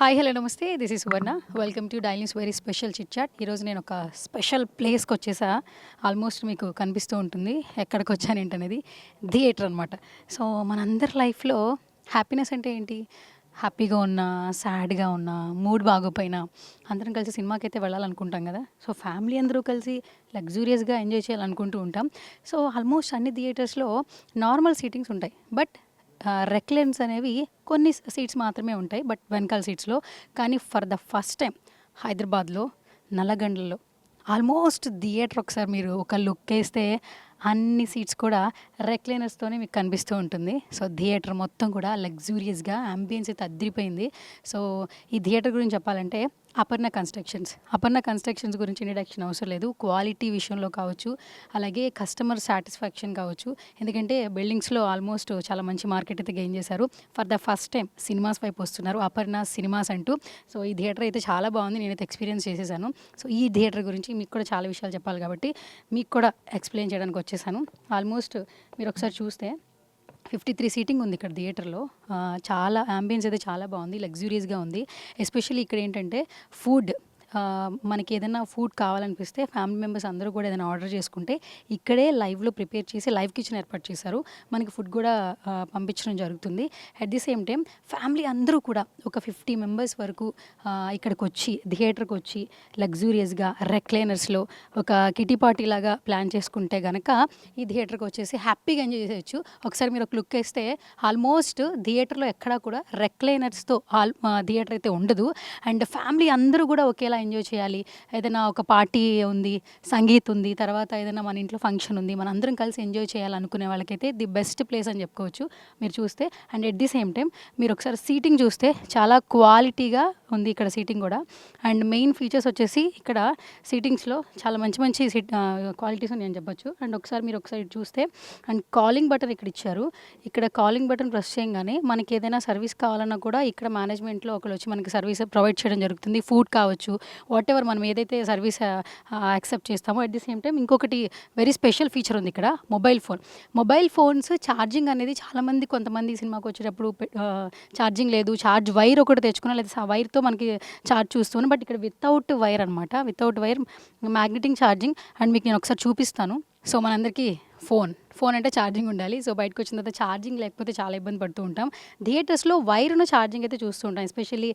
Hi hello నమస్తే. This is Suvarna welcome to daily news very special chit chat ఈరోజు నేను ఒక special ప్లేస్కి వచ్చేసా. ఆల్మోస్ట్ మీకు కనిపిస్తూ ఉంటుంది. ఎక్కడికి వచ్చాను ఏంటనేది థియేటర్ అనమాట సో మనందరి లైఫ్లో హ్యాపీనెస్ అంటే ఏంటి? హ్యాపీగా ఉన్నా సాడ్గా ఉన్నా మూడ్ బాగోపోయినా అందరం కలిసి సినిమాకి అయితే వెళ్ళాలనుకుంటాం కదా. సో ఫ్యామిలీ అందరూ కలిసి లగ్జూరియస్గా ఎంజాయ్ చేయాలనుకుంటూ ఉంటాం. సో ఆల్మోస్ట్ అన్ని థియేటర్స్లో నార్మల్ సీటింగ్స్ ఉంటాయి. బట్ రెక్లెన్స్ అనేవి కొన్ని సీట్స్ మాత్రమే ఉంటాయి బట్ వెనకాల సీట్స్లో. కానీ ఫర్ ద ఫస్ట్ టైం హైదరాబాద్లో నల్లగండ్లలో ఆల్మోస్ట్ థియేటర్ ఒకసారి మీరు ఒక లుక్ వేస్తే అన్ని సీట్స్ కూడా రెక్లైనర్స్తోనే మీకు కనిపిస్తూ ఉంటుంది. సో థియేటర్ మొత్తం కూడా లగ్జూరియస్గా అంబియన్స్ అయితే అద్దరిపోయింది సో ఈ థియేటర్ గురించి చెప్పాలంటే అపర్ణ కన్స్ట్రక్షన్స్. అపర్ణ కన్స్ట్రక్షన్స్ గురించి ఇంట్రడక్షన్ అవసరం లేదు. క్వాలిటీ విషయంలో కావచ్చు అలాగే కస్టమర్ సాటిస్ఫాక్షన్ కావచ్చు. ఎందుకంటే బిల్డింగ్స్లో ఆల్మోస్ట్ చాలా మంచి మార్కెట్ అయితే గెయిన్ చేశారు. For the first time cinemas వైపు వస్తున్నారు. అపర్ణ సినిమాస్ అంటూ. సో ఈ థియేటర్ అయితే చాలా బాగుంది. నేనైతే ఎక్స్పీరియన్స్ చేసేసాను. సో ఈ థియేటర్ గురించి మీకు కూడా చాలా విషయాలు చెప్పాలి కాబట్టి మీకు కూడా ఎక్స్ప్లెయిన్ చేయడానికి వచ్చేసాను. ఆల్మోస్ట్ మీరు ఒకసారి చూస్తే ఫిఫ్టీ త్రీ సీటింగ్ ఉంది ఇక్కడ థియేటర్లో చాలా అంబియన్స్ అయితే చాలా బాగుంది లగ్జూరియస్గా ఉంది. ఎస్పెషల్లీ ఇక్కడ ఏంటంటే ఫుడ్ మనకి ఏదైనా ఫుడ్ కావాలనిపిస్తే ఫ్యామిలీ మెంబర్స్ అందరూ కూడా ఏదైనా ఆర్డర్ చేసుకుంటే ఇక్కడే లైవ్లో ప్రిపేర్ చేసి లైవ్ కిచెన్ ఏర్పాటు చేశారు. మనకి ఫుడ్ కూడా పంపించడం జరుగుతుంది. At the same time family అందరూ కూడా ఒక ఫిఫ్టీ మెంబర్స్ వరకు ఇక్కడికి వచ్చి థియేటర్కి వచ్చి లగ్జూరియస్గా రెక్లైనర్స్లో ఒక కిటీ పార్టీ లాగా ప్లాన్ చేసుకుంటే గనక ఈ థియేటర్కి వచ్చేసి హ్యాపీగా ఎంజాయ్ చేయొచ్చు ఒకసారి మీరు ఒక లుక్ వేస్తే ఆల్మోస్ట్ థియేటర్లో ఎక్కడా కూడా రెక్లైనర్స్తో ఆల్ థియేటర్ అయితే ఉండదు. అండ్ ఫ్యామిలీ అందరూ కూడా ఒకేలా ఎంజాయ్ చేయాలి. ఏదైనా ఒక పార్టీ ఉంది సంగీత్ ఉంది తర్వాత ఏదైనా మన ఇంట్లో ఫంక్షన్ ఉంది మన అందరం కలిసి ఎంజాయ్ చేయాలనుకునే వాళ్ళకైతే ది బెస్ట్ ప్లేస్ అని చెప్పుకోవచ్చు. మీరు చూస్తే and at the same time మీరు ఒకసారి సీటింగ్ చూస్తే చాలా క్వాలిటీగా ఉంది ఇక్కడ సీటింగ్ కూడా. అండ్ మెయిన్ ఫీచర్స్ వచ్చేసి ఇక్కడ సీటింగ్స్లో చాలా మంచి మంచి సీట్ క్వాలిటీస్ అని చెప్పొచ్చు. అండ్ ఒకసారి మీరు ఒకసారి చూస్తే అండ్ కాలింగ్ బటన్ ఇక్కడ ఇచ్చారు. ఇక్కడ కాలింగ్ బటన్ ప్రెస్ చేయగానే మనకి ఏదైనా సర్వీస్ కావాలన్నా కూడా ఇక్కడ మేనేజ్మెంట్లో ఒకరు వచ్చి మనకి సర్వీస్ ప్రొవైడ్ చేయడం జరుగుతుంది. ఫుడ్ కావచ్చు వాట్ ఎవర్ మనం ఏదైతే సర్వీస్ యాక్సెప్ట్ చేస్తామో అట్ ది సేమ్ టైం ఇంకొకటి వెరీ స్పెషల్ ఫీచర్ ఉంది ఇక్కడ mobile phone mobile phones charging అనేది చాలామంది కొంతమంది సినిమాకి వచ్చేటప్పుడు ఛార్జింగ్ లేదు ఛార్జ్ వైర్ ఒకటి తెచ్చుకున్నా లేదా ఆ వైర్తో మనకి ఛార్జ్ చూస్తున్నాను బట్ ఇక్కడ వితౌట్ వైర్ అనమాట without wire magnetic charging and మీకు నేను ఒకసారి చూపిస్తాను. సో మనందరికీ ఫోన్. ఫోన్ అంటే ఛార్జింగ్ ఉండాలి. సో బయటకు వచ్చిన తర్వాత ఛార్జింగ్ లేకపోతే చాలా ఇబ్బంది పడుతూ ఉంటాం. థియేటర్స్లో వైర్ను ఛార్జింగ్ అయితే చూస్తూ ఉంటాం. ఎస్పెషల్లీ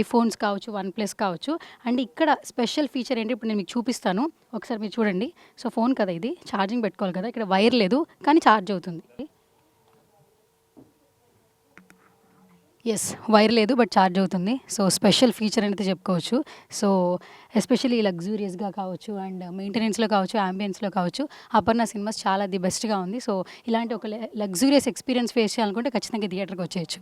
ఐఫోన్స్ కావచ్చు వన్ ప్లస్ కావచ్చు. అండ్ ఇక్కడ స్పెషల్ ఫీచర్ ఏంటి ఇప్పుడు నేను మీకు చూపిస్తాను. ఒకసారి మీరు చూడండి. సో ఫోన్ కదా ఇది. ఛార్జింగ్ పెట్టుకోవాలి కదా. ఇక్కడ వైర్ లేదు కానీ ఛార్జ్ అవుతుంది. ఎస్ వైర్ లేదు బట్ ఛార్జ్ అవుతుంది. సో స్పెషల్ ఫీచర్ అనేది చెప్పుకోవచ్చు. సో ఎస్పెషల్లీ లగ్జూరియస్గా కావచ్చు అండ్ మెయింటెనెన్స్లో కావచ్చు అంబియన్స్లో కావచ్చు అపర్ణ సినిమాస్ చాలా ది బెస్ట్గా ఉంది. సో ఇలాంటి ఒక లగ్జూరియస్ ఎక్స్పీరియన్స్ ఫేస్ చేయాలనుకుంటే ఖచ్చితంగా థియేటర్కి వచ్చేయచ్చు.